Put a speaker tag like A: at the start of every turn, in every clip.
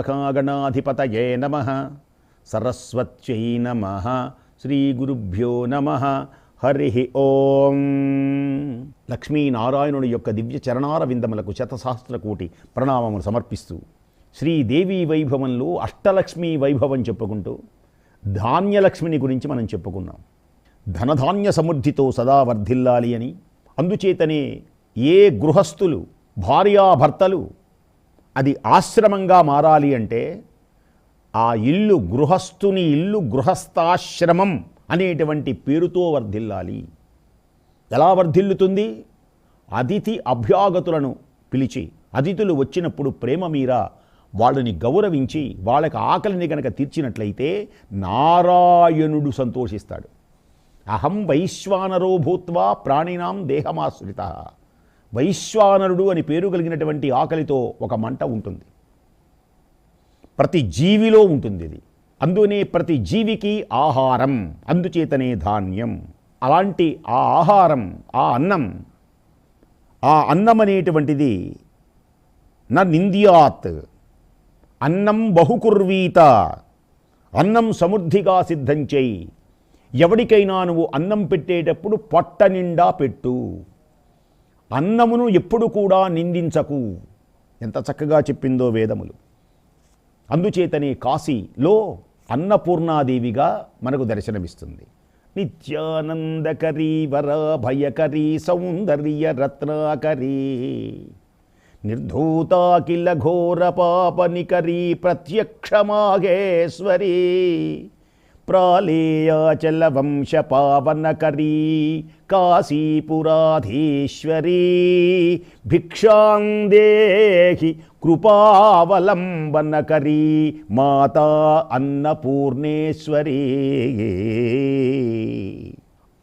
A: శ్రీమహాగణాధిపతయే నమ సరస్వత్యై నమ శ్రీగురుభ్యో నమ హరి ఓం. లక్ష్మీనారాయణుని యొక్క దివ్య చరణార విందములకు శతసహస్ర కోటి ప్రణామములు సమర్పిస్తూ శ్రీదేవి వైభవంలో అష్టలక్ష్మీ వైభవం చెప్పుకుంటూ ధాన్యలక్ష్మిని గురించి మనం చెప్పుకున్నాం. ధనధాన్య సమృద్ధితో సదా వర్ధిల్లాలి అని అందుచేతనే ఏ గృహస్థులు భార్యాభర్తలు అది ఆశ్రమంగా మారాలి అంటే ఆ ఇల్లు గృహస్థుని ఇల్లు గృహస్థాశ్రమం అనేటువంటి పేరుతో వర్ధిల్లాలి. ఎలా వర్ధిల్లుతుంది? అతిథి అభ్యాగతులను పిలిచి అతిథులు వచ్చినప్పుడు ప్రేమ మీర వాళ్ళని గౌరవించి వాళ్ళకి ఆకలిని కనుక తీర్చినట్లయితే నారాయణుడు సంతోషిస్తాడు. అహం వైశ్వానరో భూత్వా ప్రాణినాం దేహమాశ్రిత. వైశ్వానరుడు అని పేరు కలిగినటువంటి ఆకలితో ఒక మంట ఉంటుంది. ప్రతి జీవిలో ఉంటుంది ఇది. అందునే ప్రతి జీవికి ఆహారం అందుచేతనే ధాన్యం. అలాంటి ఆ ఆహారం ఆ అన్నం ఆ అన్నం అనేటువంటిది నా నింద్యాత్. అన్నం బహుకుర్వీత. అన్నం సమృద్ధిగా సిద్ధం చేయి. ఎవడికైనా నువ్వు అన్నం పెట్టేటప్పుడు పొట్ట నిండా పెట్టు. అన్నమును ఎప్పుడు కూడా నిందించకు. ఎంత చక్కగా చెప్పిందో వేదములు. అందుచేతనే కాశీలో అన్నపూర్ణాదేవిగా మనకు దర్శనమిస్తుంది. నిత్యానందకరీ వరాభయకరీ సౌందర్య రత్నాకరీ నిర్ధూతాకిల ఘోర పాపనికరీ ప్రత్యక్షమాగేశ్వరీ ప్రాళేయాచల వంశ భిక్షాం కాశీపురాధీశ్వరీ భిక్షాందేహి కృపావలంబనకరీ మాతా అన్నపూర్ణేశ్వరీ.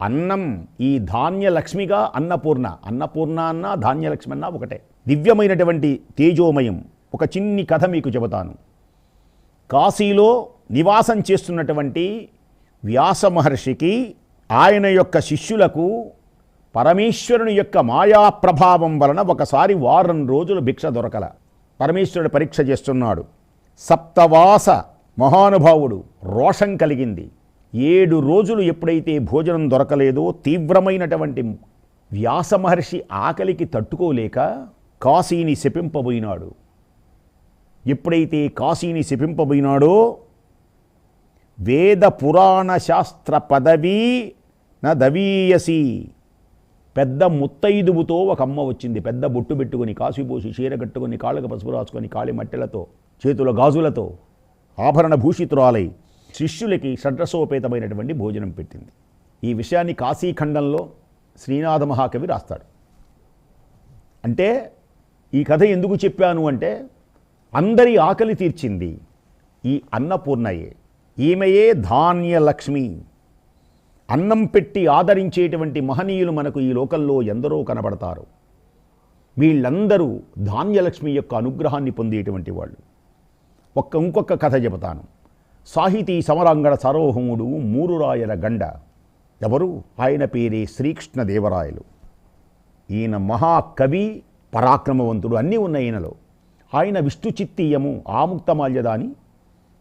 A: అన్నం ఈ ధాన్యలక్ష్మిగా అన్నపూర్ణ అన్నపూర్ణ అన్న ధాన్యలక్ష్మి అన్న ఒకటే. దివ్యమైనటువంటి తేజోమయం. ఒక చిన్ని కథ మీకు చెబుతాను. కాశీలో నివాసం చేస్తున్నటువంటి వ్యాస మహర్షికి ఆయన యొక్క శిష్యులకు పరమేశ్వరుని యొక్క మాయా ప్రభావం వలన ఒకసారి వారం రోజులు భిక్ష దొరకల. పరమేశ్వరుడు పరీక్ష చేస్తున్నాడు. సప్తవాస మహానుభావుడు రోషం కలిగింది. ఏడు రోజులు ఎప్పుడైతే భోజనం దొరకలేదో తీవ్రమైనటువంటి వ్యాస మహర్షి ఆకలికి తట్టుకోలేక కాశీని శపింపబోయినాడు. ఎప్పుడైతే కాశీని శపింపబోయినాడో వేద పురాణ శాస్త్ర పదవీ నా దవీయసి పెద్ద ముత్తైదువుతో ఒక అమ్మ వచ్చింది. పెద్ద బొట్టు పెట్టుకొని కాసిపోసి చీర కట్టుకొని కాళ్ళకు పసుపు రాసుకొని కాళి మట్టెలతో చేతుల గాజులతో ఆభరణ భూషితురాలై శిష్యులకి షడ్రసోపేతమైనటువంటి భోజనం పెట్టింది. ఈ విషయాన్ని కాశీఖండంలో శ్రీనాథ మహాకవి రాస్తాడు. అంటే ఈ కథ ఎందుకు చెప్పాను అంటే అందరి ఆకలి తీర్చింది ఈ అన్నపూర్ణయే ఈమెయే ధాన్యలక్ష్మి. అన్నం పెట్టి ఆదరించేటువంటి మహనీయులు మనకు ఈ లోకంలో ఎందరో కనబడతారు. వీళ్ళందరూ ధాన్యలక్ష్మి యొక్క అనుగ్రహాన్ని పొందేటువంటి వాళ్ళు. ఒక్క ఇంకొక కథ చెబుతాను. సాహితీ సమరాంగణ సరోహముడు మూరురాయల గండ. ఎవరు? ఆయన పేరే శ్రీకృష్ణదేవరాయలు. ఈయన మహాకవి పరాక్రమవంతుడు అన్నీ ఉన్న ఈయనలో. ఆయన విష్ణు చిత్తీయము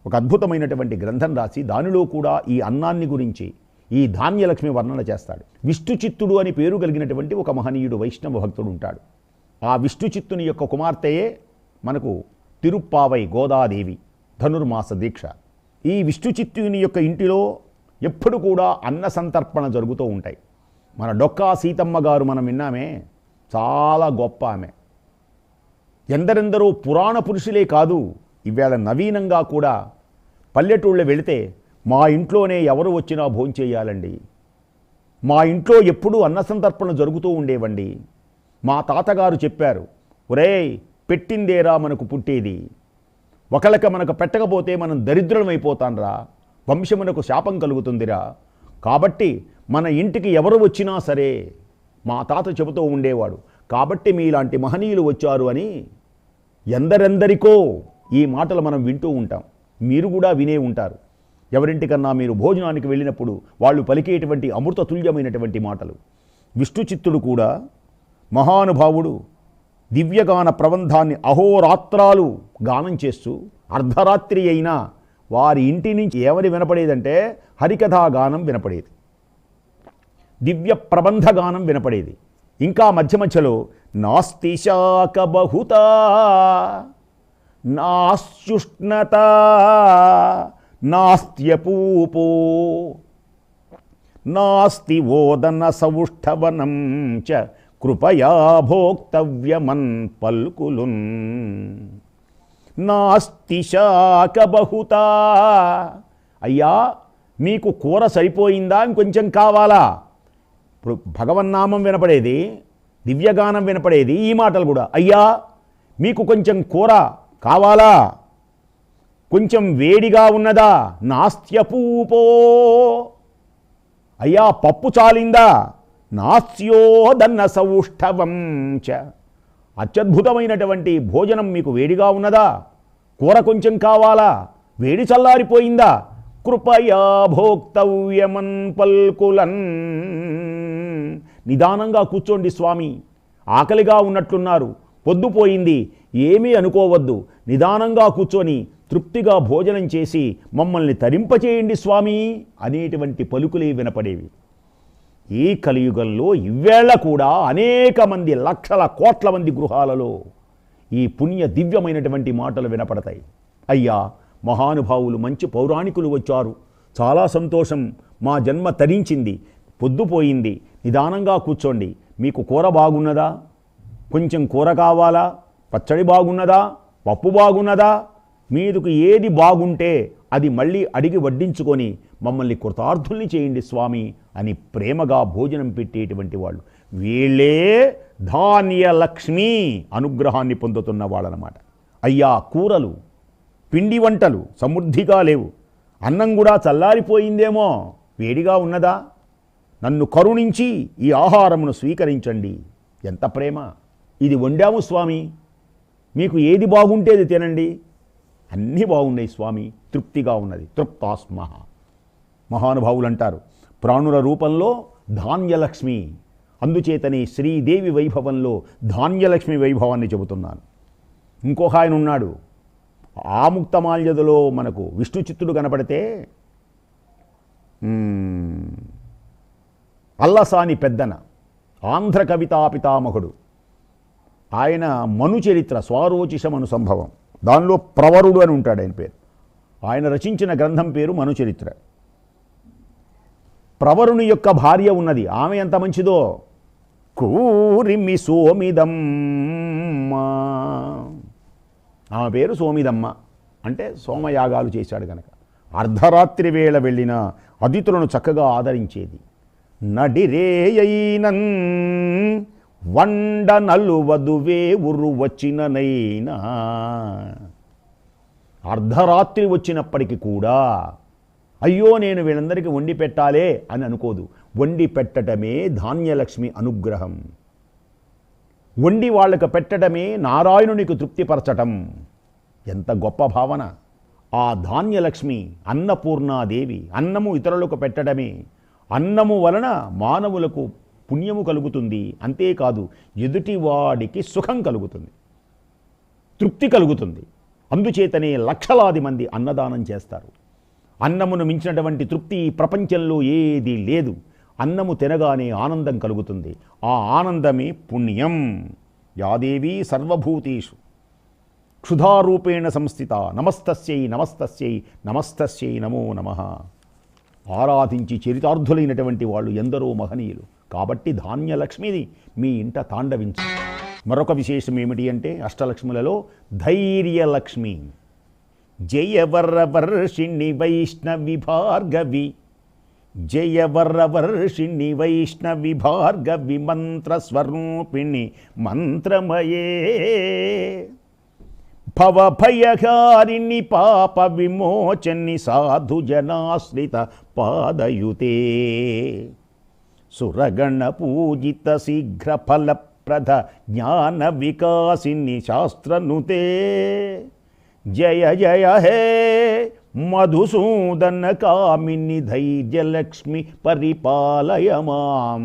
A: ఒక అద్భుతమైనటువంటి గ్రంథం రాసి దానిలో కూడా ఈ అన్నాన్ని గురించి ఈ ధాన్యలక్ష్మి వర్ణన చేస్తాడు. విష్ణుచిత్తుడు అని పేరు కలిగినటువంటి ఒక మహనీయుడు వైష్ణవ భక్తుడు ఉంటాడు. ఆ విష్ణుచిత్తుని యొక్క కుమార్తెయే మనకు తిరుప్పావై గోదాదేవి ధనుర్మాస దీక్ష. ఈ విష్ణుచిత్తుని యొక్క ఇంటిలో ఎప్పుడు కూడా అన్న సంతర్పణ జరుగుతూ ఉంటాయి. మన డొక్కా సీతమ్మ గారు మనం విన్నామే చాలా గొప్ప ఆమె. ఎందరెందరో పురాణ పురుషులే కాదు ఇవాళ నవీనంగా కూడా పల్లెటూళ్ళు వెళితే మా ఇంట్లోనే ఎవరు వచ్చినా భోంచేయాలండి మా ఇంట్లో ఎప్పుడూ అన్నసంతర్పణ జరుగుతూ ఉండేవండి. మా తాతగారు చెప్పారు ఒరేయ్ పెట్టిందేరా మనకు పుట్టేది. ఒకళ్ళకి మనకు పెట్టకపోతే మనం దరిద్రమైపోతాన్రా వంశమునకు శాపం కలుగుతుందిరా కాబట్టి మన ఇంటికి ఎవరు వచ్చినా సరే మా తాత చెబుతూ ఉండేవాడు. కాబట్టి మీలాంటి మహనీయులు వచ్చారు అని ఎందరెందరికో ఈ మాటలు మనం వింటూ ఉంటాం. మీరు కూడా వినే ఉంటారు. ఎవరింటికన్నా మీరు భోజనానికి వెళ్ళినప్పుడు వాళ్ళు పలికేటువంటి అమృతతుల్యమైనటువంటి మాటలు. విష్ణుచిత్తుడు కూడా మహానుభావుడు దివ్యగాన ప్రబంధాన్ని అహోరాత్రాలు గానం చేస్తూ అర్ధరాత్రి అయినా వారి ఇంటి నుంచి ఏమని వినపడేదంటే హరికథా గానం వినపడేది. దివ్య ప్రబంధ గానం వినపడేది. ఇంకా మధ్య మధ్యలో నాస్తి శాక నాస్యుష్ణత నాస్త్యపూపో నాస్తి ఓదన సౌష్ఠవనం చ కృపయా భోక్తవ్యమన్ పల్కులున్. నాస్తి శాక బహుత. అయ్యా మీకు కూర సరిపోయిందా? ఇంకొంచెం కావాలా? ఇప్పుడు భగవన్నామం వినపడేది దివ్యగానం వినపడేది ఈ మాటలు కూడా. అయ్యా మీకు కొంచెం కూర కావాలా? కొంచెం వేడిగా ఉన్నదా? నాస్త్యపూపో. అయ్యా పప్పు చాలిందా? నాస్యోదన్న సౌష్ఠవం చ. అత్యద్భుతమైనటువంటి భోజనం మీకు వేడిగా ఉన్నదా? కూర కొంచెం కావాలా? వేడి చల్లారిపోయిందా? కృపయా భోక్తవ్యమన్ పల్కులన్. నిదానంగా కూర్చోండి స్వామి. ఆకలిగా ఉన్నట్లున్నారు. పొద్దుపోయింది. ఏమీ అనుకోవద్దు. నిదానంగా కూర్చొని తృప్తిగా భోజనం చేసి మమ్మల్ని తరింపచేయండి స్వామి అనేటువంటి పలుకులే వినపడేవి. ఈ కలియుగంలో ఇవేళ కూడా అనేక మంది లక్షల కోట్ల మంది గృహాలలో ఈ పుణ్య దివ్యమైనటువంటి మాటలు వినపడతాయి. అయ్యా మహానుభావులు మంచి పౌరాణికులు వచ్చారు. చాలా సంతోషం. మా జన్మ తరించింది. పొద్దుపోయింది. నిదానంగా కూర్చోండి. మీకు కూర బాగున్నదా? కొంచెం కూర కావాలా? పచ్చడి బాగున్నదా? పప్పు బాగున్నదా? మీదుకు ఏది బాగుంటే అది మళ్ళీ అడిగి వడ్డించుకొని మమ్మల్ని కృతార్థుల్ని చేయండి స్వామి అని ప్రేమగా భోజనం పెట్టేటువంటి వాళ్ళు. వీళ్ళే ధాన్య లక్ష్మి అనుగ్రహాన్ని పొందుతున్న వాళ్ళనమాట. అయ్యా కూరలు పిండి వంటలు సమృద్ధిగా లేవు. అన్నం కూడా చల్లారిపోయిందేమో? వేడిగా ఉన్నదా? నన్ను కరుణించి ఈ ఆహారమును స్వీకరించండి. ఎంత ప్రేమ! ఇది వండాము స్వామి. మీకు ఏది బాగుంటేది తినండి. అన్నీ బాగున్నాయి స్వామి. తృప్తిగా ఉన్నది. తృప్తాస్మ మహానుభావులు అంటారు ప్రాణుల రూపంలో ధాన్యలక్ష్మి. అందుచేతనే శ్రీదేవి వైభవంలో ధాన్యలక్ష్మి వైభవాన్ని చెబుతున్నాను. ఇంకొక ఆయన ఉన్నాడు. ఆముక్తమాల్యదలో మనకు విష్ణు చిత్తుడు కనపడితే అల్లసాని పెద్దన ఆంధ్ర కవితా పితామహుడు. ఆయన మను చరిత్ర స్వారోచిషమను సంభవం. దానిలో ప్రవరుడు అని ఉంటాడు ఆయన పేరు. ఆయన రచించిన గ్రంథం పేరు మను చరిత్ర. ప్రవరుని యొక్క భార్య ఉన్నది. ఆమె ఎంత మంచిదో? కూరిమి సోమిదమ్మ. ఆమె పేరు సోమిదమ్మ. అంటే సోమయాగాలు చేశాడు గనక. అర్ధరాత్రి వేళ వెళ్ళిన అతిథులను చక్కగా ఆదరించేది. నడిరేయైనన్ వండ నలువదువే ఉర్రు వచ్చిననైనా. అర్ధరాత్రి వచ్చినప్పటికీ కూడా అయ్యో నేను వీళ్ళందరికీ వండి పెట్టాలే అని అనుకోదు. వండి పెట్టడమే ధాన్యలక్ష్మి అనుగ్రహం. వండి వాళ్ళకు పెట్టడమే నారాయణునికి తృప్తిపరచటం. ఎంత గొప్ప భావన. ఆ ధాన్యలక్ష్మి అన్నపూర్ణాదేవి అన్నము ఇతరులకు పెట్టడమే అన్నము వలన మానవులకు పుణ్యము కలుగుతుంది. అంతేకాదు ఎదుటివాడికి సుఖం కలుగుతుంది. తృప్తి కలుగుతుంది. అందుచేతనే లక్షలాది మంది అన్నదానం చేస్తారు. అన్నమును మించినటువంటి తృప్తి ప్రపంచంలో ఏది లేదు. అన్నము తినగానే ఆనందం కలుగుతుంది. ఆ ఆనందమే పుణ్యం. యాదేవీ సర్వభూతేషు. క్షుధారూపేణ సంస్థిత. నమస్తస్యై నమస్తస్యై నమస్తస్యై నమో నమ. ఆరాధించి చరితార్థులైనటువంటి వాళ్ళు ఎందరో మహనీయులు. కాబట్టి ధాన్యలక్ష్మిది మీ ఇంట తాండవించు. మరొక విశేషం ఏమిటి అంటే అష్టలక్ష్ములలో ధైర్యలక్ష్మి. జయవరవర్షిణి వైష్ణవి భార్గవి. జయవరవర్షిణి వైష్ణవి భార్గవి మంత్రస్వరూపిణి మంత్రమయే. భవభయహారిణి పాప విమోచని సాధు జనాశ్రిత పాదయుతే. సురగణ పూజిత శీఘ్రఫలప్రద జ్ఞాన వికాసిని శాస్త్రనుతే. జయ జయ హే మధుసూదన కామిని ధైర్యలక్ష్మి పరిపాలయ మాం.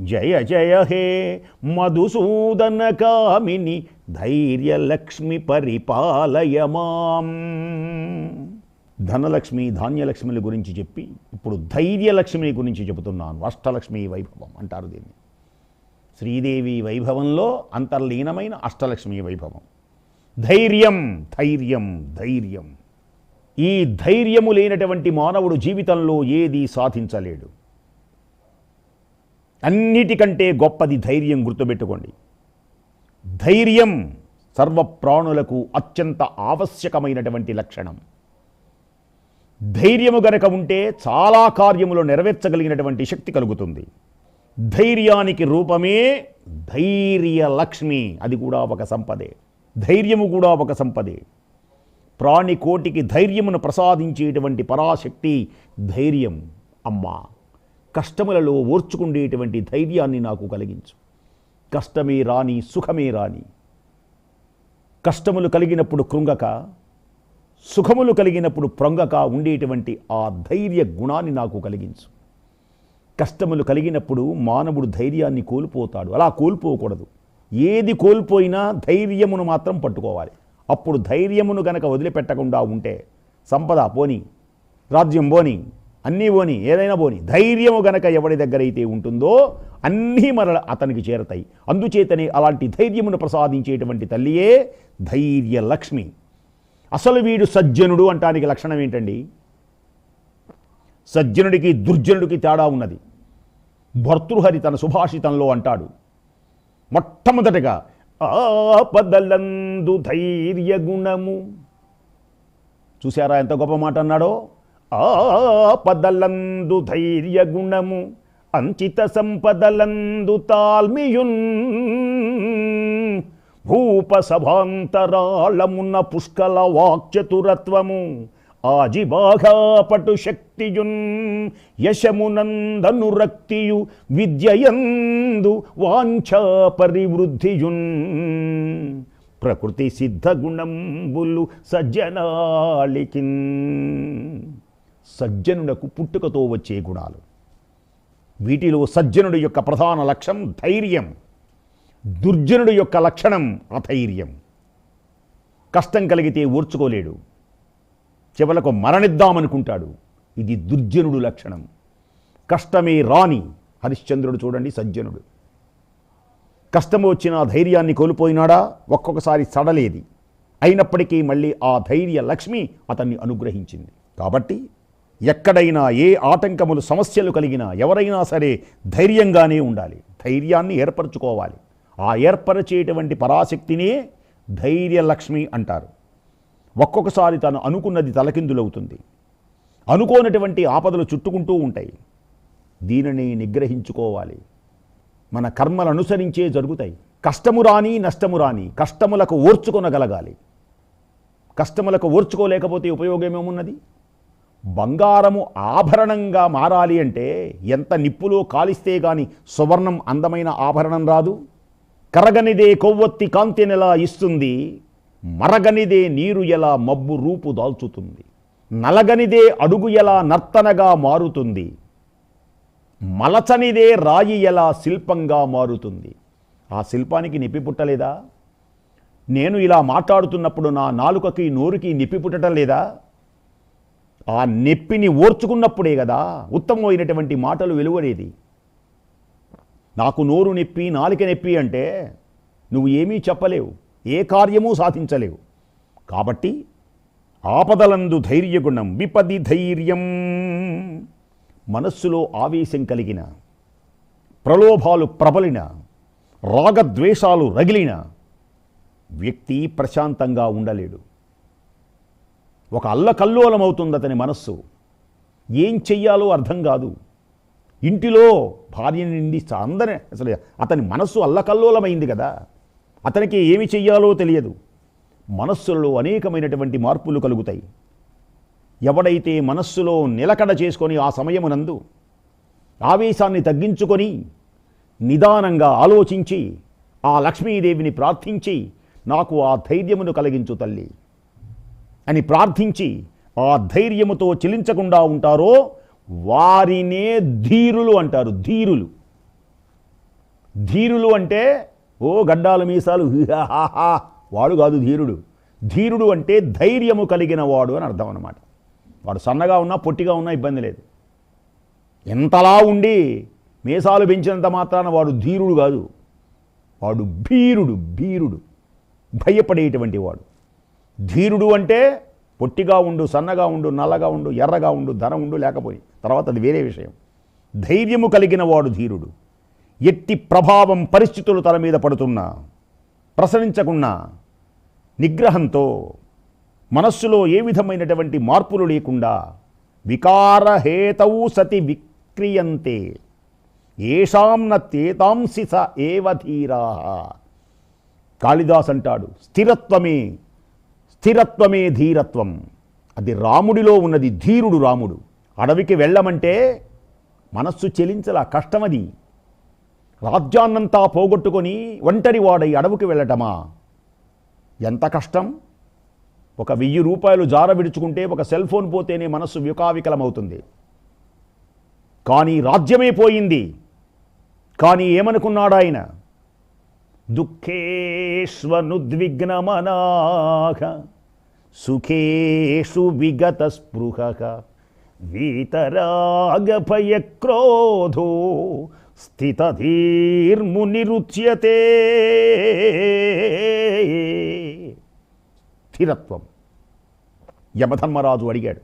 A: జయ జయ హే మధుసూదన కామిని ధైర్యలక్ష్మి పరిపాలయ మాం. ధనలక్ష్మి ధాన్యలక్ష్మిల గురించి చెప్పి ఇప్పుడు ధైర్యలక్ష్మి గురించి చెబుతున్నాను. అష్టలక్ష్మి వైభవం అంటారు దీన్ని. శ్రీదేవి వైభవంలో అంతర్లీనమైన అష్టలక్ష్మి వైభవం. ధైర్యం ధైర్యం ధైర్యం. ఈ ధైర్యము లేనటువంటి మానవుడు జీవితంలో ఏది సాధించలేడు. అన్నిటికంటే గొప్పది ధైర్యం గుర్తుపెట్టుకోండి. ధైర్యం సర్వప్రాణులకు అత్యంత ఆవశ్యకమైనటువంటి లక్షణం. ధైర్యము గనక ఉంటే చాలా కార్యములు నెరవేర్చగలిగినటువంటి శక్తి కలుగుతుంది. ధైర్యానికి రూపమే ధైర్య లక్ష్మి అది కూడా ఒక సంపదే. ధైర్యము కూడా ఒక సంపదే. ప్రాణికోటికి ధైర్యమును ప్రసాదించేటువంటి పరాశక్తి ధైర్యం అమ్మా. కష్టములలో ఓర్చుకుండేటువంటి ధైర్యాన్ని నాకు కలిగించు. కష్టమే రాని సుఖమే రాని. కష్టములు కలిగినప్పుడు కృంగక సుఖములు కలిగినప్పుడు ప్రొంగక ఉండేటువంటి ఆ ధైర్య గుణాన్ని నాకు కలిగించు. కష్టములు కలిగినప్పుడు మానవుడు ధైర్యాన్ని కోల్పోతాడు. అలా కోల్పోకూడదు. ఏది కోల్పోయినా ధైర్యమును మాత్రం పట్టుకోవాలి. అప్పుడు ధైర్యమును గనక వదిలిపెట్టకుండా ఉంటే సంపద పోని రాజ్యం పోని అన్నీ పోని ఏదైనా పోని ధైర్యము గనక ఎవడి దగ్గర అయితే ఉంటుందో అన్నీ మరల అతనికి చేరతాయి. అందుచేతనే అలాంటి ధైర్యమును ప్రసాదించేటువంటి తల్లియే ధైర్యలక్ష్మి. అసలు వీడు సజ్జనుడు అంటానికి లక్షణం ఏంటండి? సజ్జనుడికి దుర్జనుడికి తేడా ఉన్నది. భర్తృహరి తన సుభాషితంలో అంటాడు మొట్టమొదటగా ఆపదలందు ధైర్య గుణము చూసారా ఎంత గొప్ప మాట అన్నాడో? ఆపదలందు ధైర్య గుణము అంచిత సంపదలందు తాల్మియున్ భూప సభాంతరాళమున్న పుష్కల వాక్చతురత్వము. ఆజిబాఘాపటు శక్తియున్ యశమునందనురక్తియు విద్యయందు వాంఛా పరివృద్ధియున్. ప్రకృతి సిద్ధగుణంబులు సజ్జనాళికిన్. సజ్జనులకు పుట్టుకతో వచ్చే గుణాలు. వీటిలో సజ్జనుడి యొక్క ప్రధాన లక్ష్యం ధైర్యం. దుర్జనుడు యొక్క లక్షణం అధైర్యం. కష్టం కలిగితే ఓర్చుకోలేడు. చివరకు మరణిద్దామనుకుంటాడు. ఇది దుర్జనుడు లక్షణం. కష్టమే రాని హరిశ్చంద్రుడు చూడండి సజ్జనుడు. కష్టం వచ్చిన ధైర్యాన్ని కోల్పోయినాడా? ఒక్కొక్కసారి సడలేది. అయినప్పటికీ మళ్ళీ ఆ ధైర్య లక్ష్మి అతన్ని అనుగ్రహించింది. కాబట్టి ఎక్కడైనా ఏ ఆటంకములు సమస్యలు కలిగినా ఎవరైనా సరే ధైర్యంగానే ఉండాలి. ధైర్యాన్ని ఏర్పరచుకోవాలి. ఆ ఏర్పరచేటువంటి పరాశక్తినే ధైర్యలక్ష్మి అంటారు. ఒక్కొక్కసారి తను అనుకున్నది తలకిందులవుతుంది. అనుకోనటువంటి ఆపదలు చుట్టుకుంటూ ఉంటాయి. దీనిని నిగ్రహించుకోవాలి. మన కర్మలు అనుసరించే జరుగుతాయి. కష్టము రాని నష్టము రాని కష్టములకు ఓర్చుకొనగలగాలి. కష్టములకు ఓర్చుకోలేకపోతే ఉపయోగమేమున్నది బంగారము ఆభరణంగా మారాలి అంటే ఎంత నిప్పులో కాలిస్తే గాని సువర్ణం అందమైన ఆభరణం రాదు? కరగనిదే కొవ్వొత్తి కాంతినెలా ఇస్తుంది మరగనిదే నీరు ఎలా మబ్బు రూపు దాల్చుతుంది నలగనిదే అడుగు ఎలా నర్తనగా మారుతుంది మలచనిదే రాయి ఎలా శిల్పంగా మారుతుంది. ఆ శిల్పానికి నిప్పి పుట్టలేదా? నేను ఇలా మాట్లాడుతున్నప్పుడు నా నాలుకకి నోరుకి నిప్పి పుట్టడం లేదా? ఆ నెప్పిని ఓర్చుకున్నప్పుడే కదా ఉత్తమమైనటువంటి మాటలు వెలువడేది. నాకు నోరు నొప్పి నాలిక నొప్పి అంటే నువ్వు ఏమీ చెప్పలేవు ఏ కార్యమూ సాధించలేవు. కాబట్టి ఆపదలందు ధైర్యగుణం విపది ధైర్యం. మనస్సులో ఆవేశం కలిగిన ప్రలోభాలు ప్రబలిన రాగద్వేషాలు రగిలిన వ్యక్తి ప్రశాంతంగా ఉండలేడు. ఒక అల్లకల్లోలమవుతుంది అతని మనస్సు ఏం చెయ్యాలో అర్థం కాదు. ఇంటిలో భార్యని నిండి అందరి అసలు అతని మనస్సు అల్లకల్లోలమైంది కదా. అతనికి ఏమి చెయ్యాలో తెలియదు. మనస్సులో అనేకమైనటువంటి మార్పులు కలుగుతాయి. ఎవడైతే మనస్సులో నిలకడ చేసుకొని ఆ సమయమునందు ఆవేశాన్ని తగ్గించుకొని నిదానంగా ఆలోచించి ఆ లక్ష్మీదేవిని ప్రార్థించి నాకు ఆ ధైర్యమును కలిగించు తల్లి అని ప్రార్థించి ఆ ధైర్యముతో చెలించకుండా ఉంటారో వారినే ధీరులు అంటారు ధీరులు. ధీరులు అంటే ఓ గడ్డాలు మీసాలు వాడు కాదు ధీరుడు. ధీరుడు అంటే ధైర్యము కలిగిన వాడు అని అర్థం అన్నమాట. వాడు సన్నగా ఉన్నా పొట్టిగా ఉన్నా ఇబ్బంది లేదు. ఎంతలా ఉండి మీసాలు పెంచినంత మాత్రాన వాడు ధీరుడు కాదు. వాడు భీరుడు భీరుడు. భయపడేటువంటి వాడు. ధీరుడు అంటే పొట్టిగా ఉండు సన్నగా ఉండు నల్లగా ఉండు ఎర్రగా ఉండు ధనం ఉండు లేకపోయి. తర్వాత అది వేరే విషయం. ధైర్యము కలిగిన వాడు ధీరుడు. ఎట్టి ప్రభావం పరిస్థితులు తల మీద పడుతున్నా ప్రసరించకున్నా నిగ్రహంతో మనస్సులో ఏ విధమైనటువంటి మార్పులు లేకుండా వికారహేతవు సతి విక్రియంతే. ఏషాం నత్యేతాంసి స ఏవ ధీరా. కాళిదాస్ అంటాడు స్థిరత్వమే స్థిరత్వమే ధీరత్వం. అది రాముడిలో ఉన్నది ధీరుడు రాముడు. అడవికి వెళ్ళమంటే మనస్సు చెలించల కష్టమది. రాజ్యాన్నంతా పోగొట్టుకొని ఒంటరి వాడై అడవికి వెళ్ళటమా? ఎంత కష్టం? ఒక వెయ్యి రూపాయలు జార విడుచుకుంటే ఒక సెల్ ఫోన్ పోతేనే మనస్సు వికావికలమవుతుంది కానీ రాజ్యమే పోయింది. కానీ ఏమనుకున్నాడాయన? దుఃఖేష్వనుద్విగ్నమనాహ సుఖేషు విగత స్పృహ వీతరాగభయక్రోధో స్థితధీర్మునిరుచ్యతే స్థిరత్వం యమధర్మరాజు అడిగాడు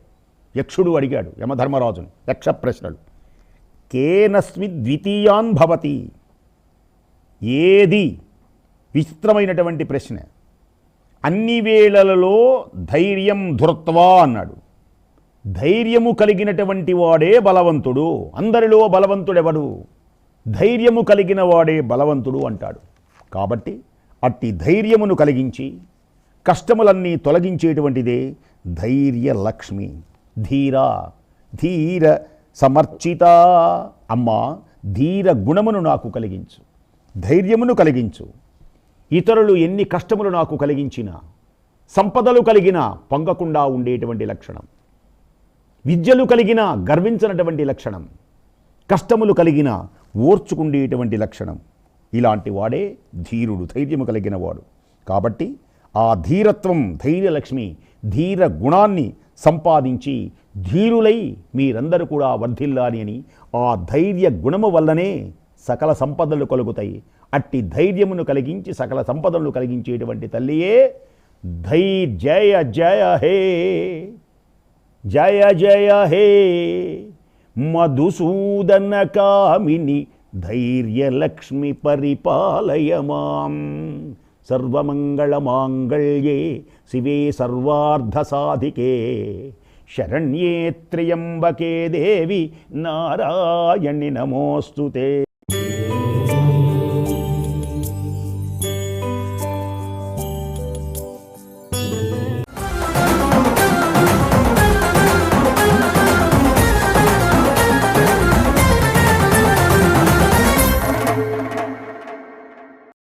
A: యక్షుడు అడిగాడు యమధర్మరాజుని యక్ష ప్రశ్నలు. కేనస్మి ద్వితీయాన్ భవతి ఏది విచిత్రమైనటువంటి ప్రశ్న. అన్ని వేళలలో ధైర్యం ధృత్వా అన్నాడు. ధైర్యము కలిగినటువంటి వాడే బలవంతుడు. అందరిలో బలవంతుడెవడు? ధైర్యము కలిగిన వాడే బలవంతుడు అంటాడు. కాబట్టి అట్టి ధైర్యమును కలిగించి కష్టములన్నీ తొలగించేటువంటిదే ధైర్య లక్ష్మి ధీర ధీర సమర్చిత. అమ్మా ధీర గుణమును నాకు కలిగించు. ధైర్యమును కలిగించు. ఇతరులు ఎన్ని కష్టములు నాకు కలిగించినా సంపదలు కలిగిన పొంగకుండా ఉండేటువంటి లక్షణం. విద్యలు కలిగిన గర్వించినటువంటి లక్షణం. కష్టములు కలిగిన ఓర్చుకుండేటువంటి లక్షణం. ఇలాంటి వాడే ధీరుడు ధైర్యము కలిగిన వాడు. కాబట్టి ఆ ధీరత్వం ధైర్యలక్ష్మి ధీర గుణాన్ని సంపాదించి ధీరులై మీరందరూ కూడా వర్ధిల్లాలి అని ఆ ధైర్య గుణము వల్లనే సకల సంపదలు కలుగుతాయి. అట్టి ధైర్యమును కలిగించి సకల సంపదలను కలిగించేటువంటి తల్లియే ధైర్జయ జయ హే. జయ జయ హే. మధుసూదన కామిని ధైర్యలక్ష్మి పరిపాలయమాం. సర్వమంగళమాంగళ్యే శివే సర్వార్ధసాధికే శరణ్యే త్ర్యంబకే దేవి నారాయణి నమోస్తుతే.